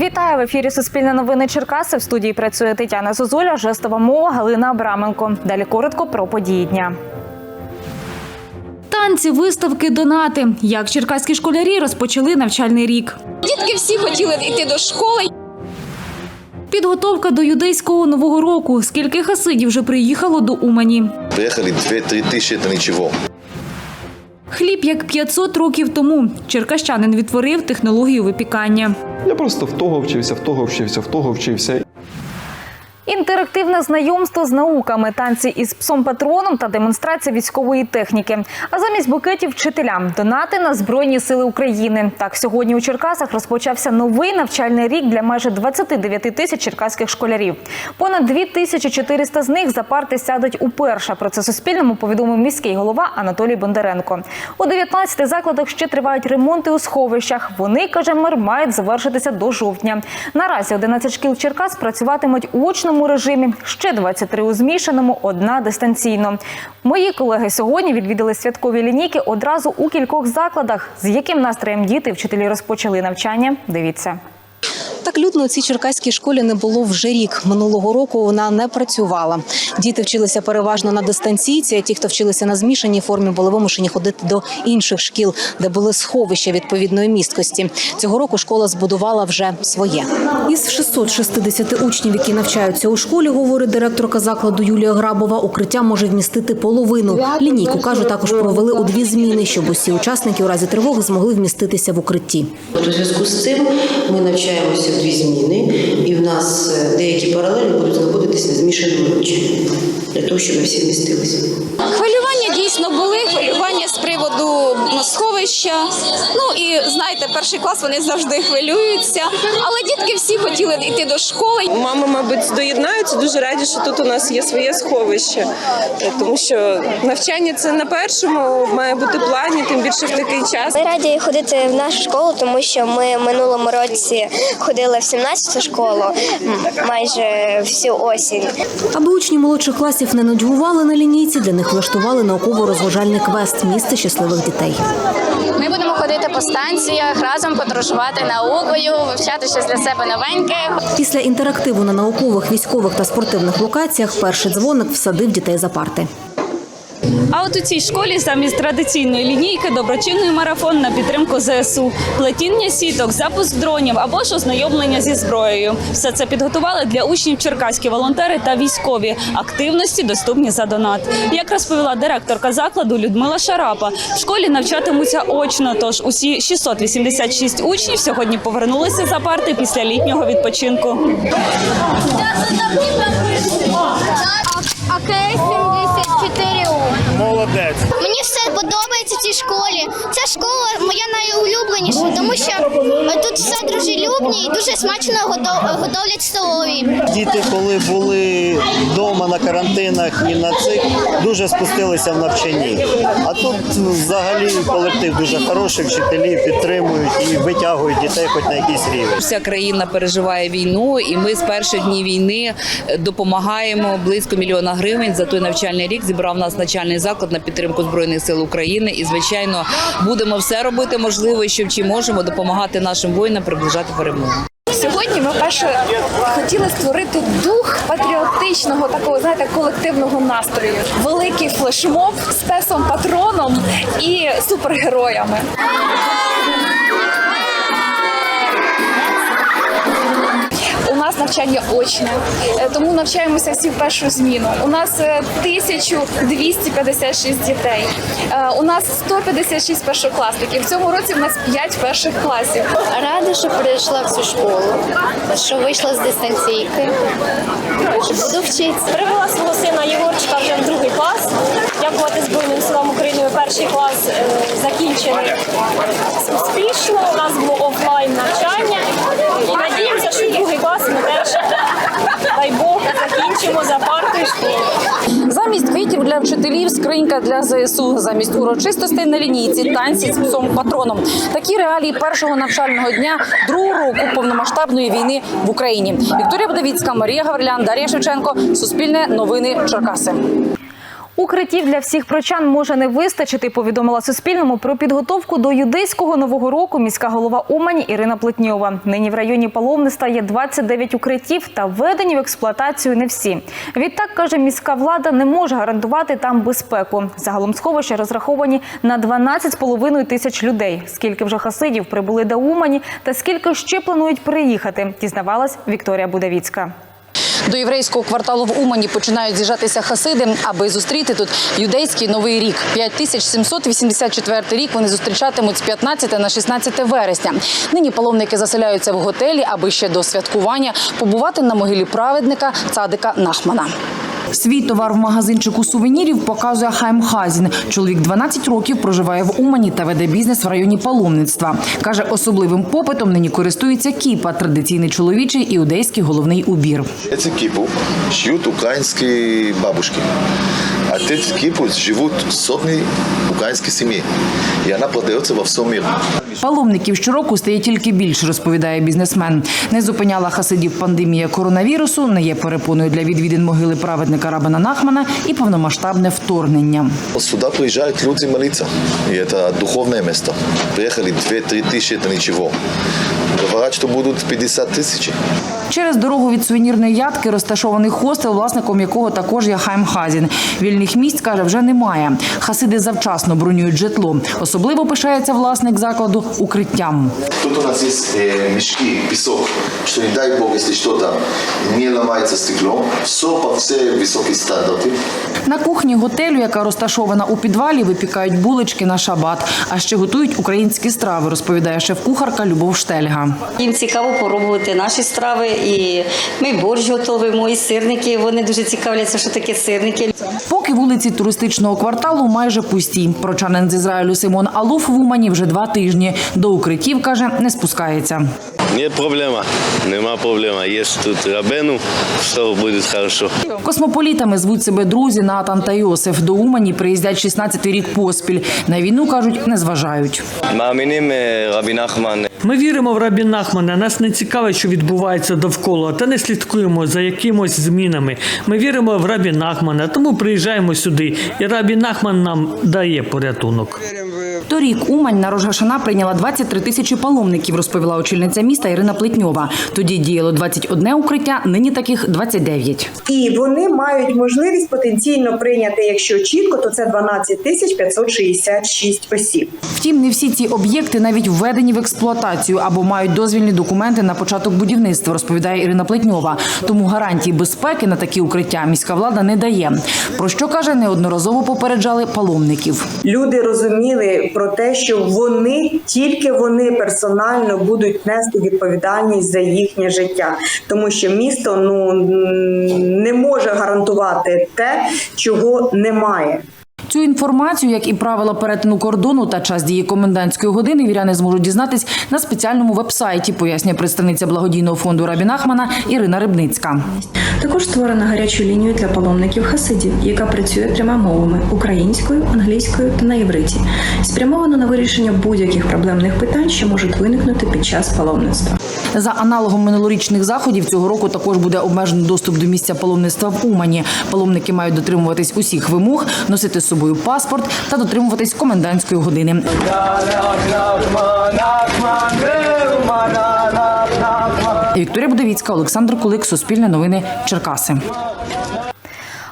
Вітаю в ефірі Суспільне новини Черкаси. В студії працює Тетяна Зозуля, жестова мова Галина Абраменко. Далі коротко про події дня. Танці, виставки, донати. Як черкаські школярі розпочали навчальний рік. Дітки всі хотіли йти до школи. Підготовка до юдейського нового року. Скільки хасидів вже приїхало до Умані? Приехали 2-3 тысячи, это ничего. Хліб як 500 років тому. Черкащанин відтворив технологію випікання. Я просто в того вчився, в того вчився, в того вчився. Інтерактивне знайомство з науками, танці із псом патроном та демонстрація військової техніки. А замість букетів вчителям донати на збройні сили України. Так сьогодні у Черкасах розпочався новий навчальний рік для майже 29 тисяч черкаських школярів. Понад 2400 з них за парти сядуть уперше. Про це Суспільному повідомив міський голова Анатолій Бондаренко. У 19 закладах ще тривають ремонти у сховищах. Вони каже мер мають завершитися до жовтня. Наразі 11 шкіл Черкас працюватимуть у очному режимі. Ще 23 у змішаному, одна дистанційно. Мої колеги сьогодні відвідали святкові лінійки одразу у кількох закладах. З яким настроєм діти вчителі розпочали навчання? Дивіться. Так людно у цій черкаській школі не було вже рік. Минулого року вона не працювала. Діти вчилися переважно на дистанційці. а Ті, хто вчилися на змішаній формі, були вимушені ходити до інших шкіл, де були сховища відповідної місткості. Цього року школа збудувала вже своє. Із 660 учнів, які навчаються у школі, говорить директорка закладу Юлія Грабова. Укриття може вмістити половину. Лінійку каже, також провели у дві зміни, щоб усі учасники у разі тривоги змогли вміститися в укритті. У зв'язку з цим ми навчаємося в дві зміни, і в нас е, деякі паралелі будуть знаходитися на змішаному для того, щоб ми всі вмістилися. Хвилювання дійсно були, хвилювання з приводу ну, сховища. Ну і знаєте, перший клас вони завжди хвилюються. Але дітки всі хотіли йти до школи. Мами, мабуть, доєднаються. Дуже раді, що тут у нас є своє сховище, тому що навчання це на першому має бути плані, тим більше в такий час. Ми раді ходити в нашу школу, тому що ми в минулому році ходили в 17-ту школу майже всю осінь. Аби учні молодших класів не нудьгували на лінійці, для них влаштували науково-розважальний квест місце щасливих дітей. Ми будемо ходити по станціях, разом подорожувати наукою, вивчати щось для себе новеньке. Після інтерактиву на наукових, військових та спортивних локаціях перший дзвоник всадив дітей за парти. А от у цій школі замість традиційної лінійки доброчинний марафон на підтримку ЗСУ, плетіння сіток, запуск дронів або ж ознайомлення зі зброєю. Все це підготували для учнів черкаські волонтери та військові. Активності доступні за донат. Як розповіла директорка закладу Людмила Шарапа, в школі навчатимуться очно. Тож усі 686 учнів сьогодні повернулися за парти після літнього відпочинку. АКС-74У. Молодець. Мені все подобається цій школі. Ця школа моя найулюбленіша, тому що тут все дружелюбні і дуже смачно гото- готовлять столові. Діти, коли були вдома на карантинах і на цих, дуже спустилися в навчанні. А тут взагалі колектив дуже хороший, вчителі підтримують і витягують дітей хоч на якийсь рівень. Вся країна переживає війну, і ми з перших днів війни е, допомагаємо близько мільйона гривень. За той навчальний рік зібрав нас навчальний заклад на підтримку збройних сил України. І звичайно будемо все робити можливе, щоб чи можемо допомагати нашим воїнам приближати перемогу. Сьогодні ми перше хотіли створити дух патріотичного такого, знаєте, колективного настрою. Великий флешмоб з песом патроном і супергероями. У нас навчання очне, е, тому навчаємося всі в першу зміну. У нас е, 1256 дітей. Е, У нас 156 першокласників. В цьому році в нас 5 перших класів. Рада, що прийшла в цю школу, що вийшла з дистанційки. Буду вчитися. Привела свого сина Єгорчика вже в другий клас. Дякувати Збройним силам України. Перший клас е, закінчений успішно. У нас було офлайн навчання. І надіємося, що другий клас дай Бог, закінчимо за партою школи. Замість квітів для вчителів скринька для ЗСУ, замість урочистостей на лінійці, танці з псом патроном. Такі реалії першого навчального дня другого року повномасштабної війни в Україні. Вікторія Будовіцька, Марія Гаврилян, Дар'я Шевченко, Суспільне новини Черкаси. Укриттів для всіх прочан може не вистачити. Повідомила Суспільному про підготовку до юдейського нового року міська голова Умані Ірина Плетньова. Нині в районі паломництва є 29 укриттів та введені в експлуатацію не всі. Відтак каже, міська влада не може гарантувати там безпеку. Загалом сховища розраховані на 12,5 тисяч людей. Скільки вже хасидів прибули до Умані та скільки ще планують приїхати, дізнавалась Вікторія Будавіцька. До єврейського кварталу в Умані починають з'їжджатися хасиди, аби зустріти тут юдейський новий рік. 5784 рік вони зустрічатимуть з 15 на 16 вересня. Нині паломники заселяються в готелі, аби ще до святкування побувати на могилі праведника цадика Нахмана. Свій товар в магазинчику сувенірів показує Хайм Хазін. Чоловік 12 років проживає в Умані та веде бізнес в районі паломництва. Каже, особливим попитом нині користується кіпа, традиційний чоловічий іудейський головний убір. Эти кипу шьют украинские бабушки. А эти кипу живут сотни украинских семей. И она продается во всем мире. Паломників щороку стає тільки більше, розповідає бізнесмен. Не зупиняла хасидів пандемія коронавірусу, не є перепоною для відвідин могили праведника Рабина Нахмана і повномасштабне вторгнення. Сюда приезжают люди молиться. И это духовное место. Приехали 2-3 тысячи, это ничего. Говорят, что будут 50 тысяч. Через дорогу від сувенірної ядки розташований хостел, власником якого також є Хайм Хазін. Вільних місць каже, вже немає. Хасиди завчасно бронюють житло. Особливо пишається власник закладу укриттям. Тут у нас есть э, мешки, песок, что не дай бог, если что-то не ломается стекло. Все по все высокие стандарты. На кухні готелю, яка розташована у підвалі, випікають булочки на шабат, а ще готують українські страви, розповідає шеф-кухарка Любов Штельга. Їм цікаво поробувати наші страви, і ми борщ готовимо, і сирники. Вони дуже цікавляться, що таке сирники. Поки вулиці туристичного кварталу майже пусті. Прочанин з Ізраїлю Симон Алуф в Умані вже два тижні. до укриттів каже, не спускається. Є проблема, нема проблема. Є тут рабену, все буде добре. Космополітами звуть себе друзі Натан та Йосиф. До Умані приїздять 16-й рік поспіль. На війну кажуть, не зважають. Ми віримо в Рабі Нахмана. Нас не цікавить, що відбувається довкола, та не слідкуємо за якимось змінами. Ми віримо в Рабі Нахмана, тому приїжджаємо сюди, і Рабі Нахман нам дає порятунок. Торік Умань на Рожгашана прийняла 23 тисячі паломників, розповіла очільниця міста Ірина Плетньова. Тоді діяло 21 укриття, нині таких 29. І вони мають можливість потенційно прийняти, якщо чітко, то це 12 тисяч 566 осіб. Втім, не всі ці об'єкти навіть введені в експлуатацію або мають дозвільні документи на початок будівництва, розповідає Ірина Плетньова. Тому гарантії безпеки на такі укриття міська влада не дає. Про що каже, неодноразово попереджали паломників. Люди розуміли про те, що вони тільки вони персонально будуть нести відповідальність за їхнє життя, тому що місто ну не може гарантувати те, чого немає. Цю інформацію, як і правила перетину кордону та час дії комендантської години, віряни зможуть дізнатись на спеціальному вебсайті, пояснює представниця благодійного фонду Рабі Нахмана Ірина Рибницька. Також створено гарячу лінію для паломників хасидів, яка працює трьома мовами українською, англійською та на євриті, спрямовано на вирішення будь-яких проблемних питань, що можуть виникнути під час паломництва. За аналогом минулорічних заходів цього року також буде обмежений доступ до місця паломництва в Умані. Паломники мають дотримуватись усіх вимог, носити з собою паспорт та дотримуватись комендантської години. Вікторія Будовіцька, Олександр Кулик, Суспільне новини, Черкаси.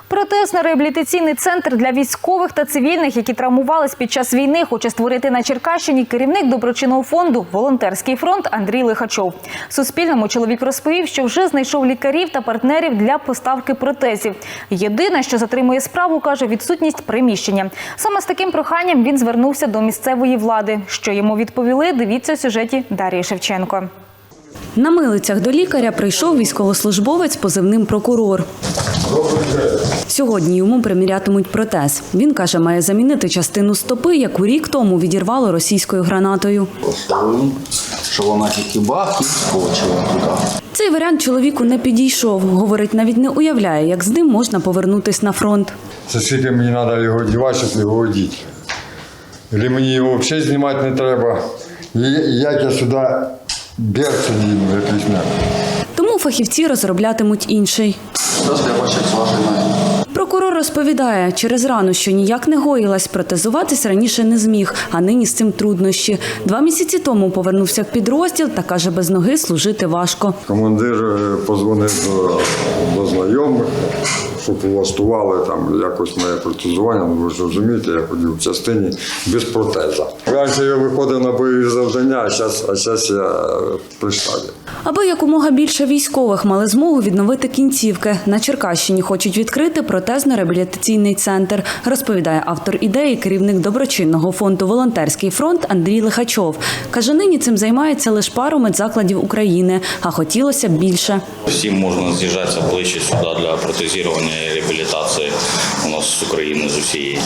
Протезно-реабілітаційний центр для військових та цивільних, які травмувались під час війни, хоче створити на Черкащині керівник доброчинного фонду Волонтерський фронт Андрій Лихачов. Суспільному чоловік розповів, що вже знайшов лікарів та партнерів для поставки протезів. Єдине, що затримує справу, каже відсутність приміщення. Саме з таким проханням він звернувся до місцевої влади. Що йому відповіли? Дивіться у сюжеті Дарії Шевченко. На милицях до лікаря прийшов військовослужбовець позивним прокурор. Сьогодні йому примірятимуть протез. Він каже, має замінити частину стопи, яку рік тому відірвало російською гранатою. Що вона тільки бах і скочила туди. Цей варіант чоловіку не підійшов. Говорить, навіть не уявляє, як з ним можна повернутись на фронт. Це скільки мені треба його одягати, щоб його одіти. Або мені його взагалі знімати не треба. І як я сюди берці діну якийсь не. Фахівці розроблятимуть інший. Прокурор розповідає, через рану, що ніяк не гоїлась, протезуватись раніше не зміг, а нині з цим труднощі. Два місяці тому повернувся в підрозділ та каже, без ноги служити важко. Командир е, позвонив до, до знайомих, щоб влаштували там якось моє протезування. Ну ви ж розумієте, я ходив в частині без протеза. Раніше я виходив на бойові завдання, а зараз, а зараз я е, при штабі. Аби якомога більше військових мали змогу відновити кінцівки. На Черкащині хочуть відкрити протезно-реабілітаційний центр, розповідає автор ідеї, керівник доброчинного фонду Волонтерський фронт Андрій Лихачов. Каже, нині цим займається лише пару медзакладів України, а хотілося б більше. Всім можна з'їжджатися ближче сюди для протезування і реабілітації у нас з України з усієї.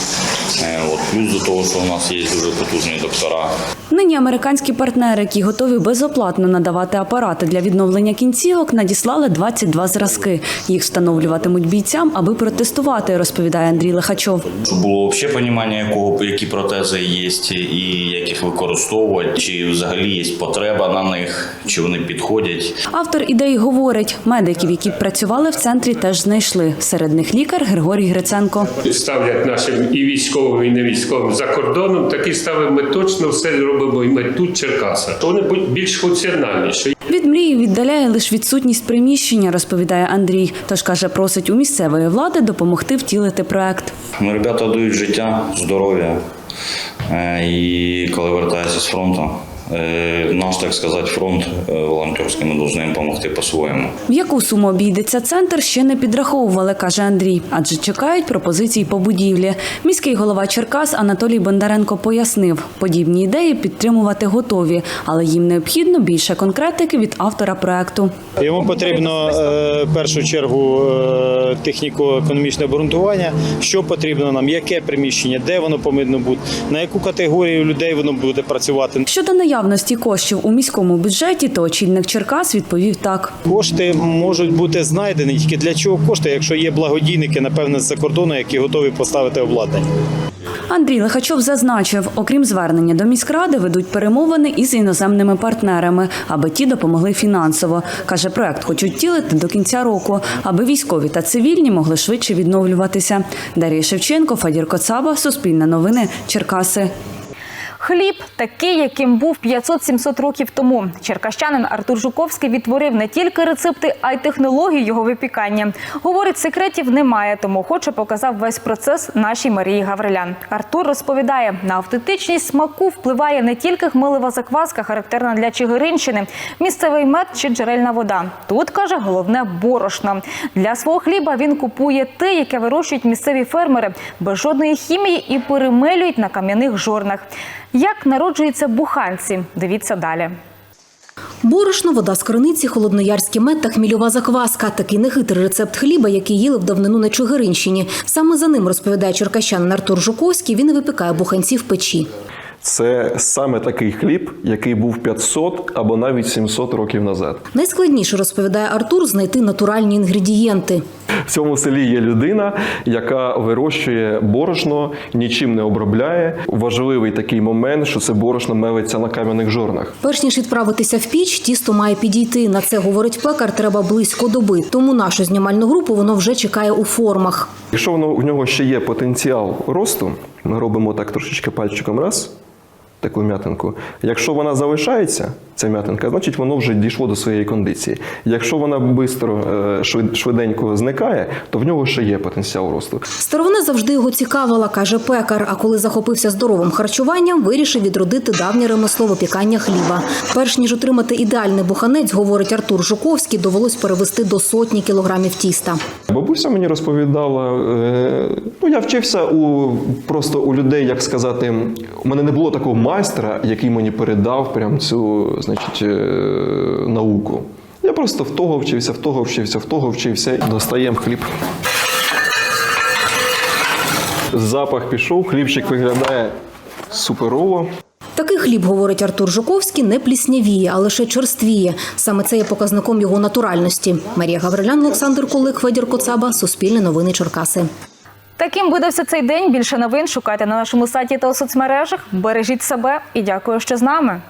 Е, От плюс до того, що у нас є дуже потужні доктора. Нині американські партнери, які готові безоплатно надавати апарати для відновлення кінцівок, надіслали 22 зразки. Їх встановлюватимуть бійцям, аби протестувати, розповідає Андрій Лихачов. Щоб було взагалі розуміння, якого які протези є і як їх використовувати, чи взагалі є потреба на них, чи вони підходять. Автор ідеї говорить, медиків, які працювали в центрі, теж знайшли. Серед них лікар Григорій Гриценко. ставлять нашим і військовим, і не військовим за кордоном. Такі ставимо ми точно все робимо і ми тут Черкаса. То вони будуть більш функціональніші. Від мрії віддаляє лише відсутність приміщення, розповідає Андрій. Тож каже, просить у місцевої влади допомогти втілити проект. Ну, ребята дають життя, здоров'я. Е, І коли вертаються з фронту, наш, так сказати, фронт е, волонтерський, ми повинні допомогти по-своєму. В яку суму обійдеться центр, ще не підраховували, каже Андрій, адже чекають пропозицій по будівлі. Міський голова Черкас Анатолій Бондаренко пояснив, подібні ідеї підтримувати готові, але їм необхідно більше конкретики від автора проекту. Йому потрібно е, в першу чергу е, техніко-економічне обґрунтування, що потрібно нам, яке приміщення, де воно повинно бути, на яку категорію людей воно буде працювати. Щодо наявності коштів у міському бюджеті, то очільник Черкас відповів так. Кошти можуть бути знайдені тільки для чого кошти, якщо є благодійники, напевне, з-за кордону, які готові поставити обладнання. Андрій Лихачов зазначив, окрім звернення до міськради, ведуть перемовини із іноземними партнерами, аби ті допомогли фінансово. Каже, проект хочуть втілити до кінця року, аби військові та цивільні могли швидше відновлюватися. Дар'я Шевченко, Фадір Коцаба, Суспільне новини, Черкаси. Хліб такий, яким був 500-700 років тому. Черкащанин Артур Жуковський відтворив не тільки рецепти, а й технології його випікання. Говорить, секретів немає, тому хоче показав весь процес нашій Марії Гаврилян. Артур розповідає, на автентичність смаку впливає не тільки хмелева закваска, характерна для Чигиринщини, місцевий мед чи джерельна вода. Тут каже головне борошно. Для свого хліба він купує те, яке вирощують місцеві фермери без жодної хімії і перемелюють на кам'яних жорнах. Як народжуються буханці? Дивіться далі. Борошно, вода з криниці, холодноярський мед та хмільова закваска. Такий нехитрий рецепт хліба, який їли в давнину на Чугиринщині. Саме за ним розповідає черкащанин Артур Жуковський. Він випікає буханці в печі. Це саме такий хліб, який був 500 або навіть 700 років назад. Найскладніше розповідає Артур знайти натуральні інгредієнти. В цьому селі є людина, яка вирощує борошно, нічим не обробляє. Важливий такий момент, що це борошно мелиться на кам'яних жорнах. Перш ніж відправитися в піч, тісто має підійти. На це говорить пекар, треба близько доби. Тому нашу знімальну групу воно вже чекає у формах. Якщо воно в нього ще є потенціал росту, ми робимо так трошечки пальчиком раз. Таку м'ятинку. Якщо вона залишається, ця м'ятинка, значить воно вже дійшло до своєї кондиції. Якщо вона швидко, швиденько зникає, то в нього ще є потенціал росту. Старовина завжди його цікавила, каже пекар. А коли захопився здоровим харчуванням, вирішив відродити давнє ремесло випікання хліба. Перш ніж отримати ідеальний буханець, говорить Артур Жуковський, довелось перевести до сотні кілограмів тіста. Бабуся мені розповідала, е, ну я вчився у просто у людей, як сказати, у мене не було такого майстра, який мені передав прям цю значить, е, науку. Я просто в того вчився, в того вчився, в того вчився. Достаємо хліб. Запах пішов, хлібчик виглядає суперово. Такий хліб, говорить Артур Жуковський, не пліснявіє, а лише черствіє. Саме це є показником його натуральності. Марія Гаврилян, Олександр Кулик, Федір Коцаба, Суспільне новини Черкаси. Таким видався цей день. Більше новин шукайте на нашому сайті та у соцмережах. Бережіть себе і дякую, що з нами.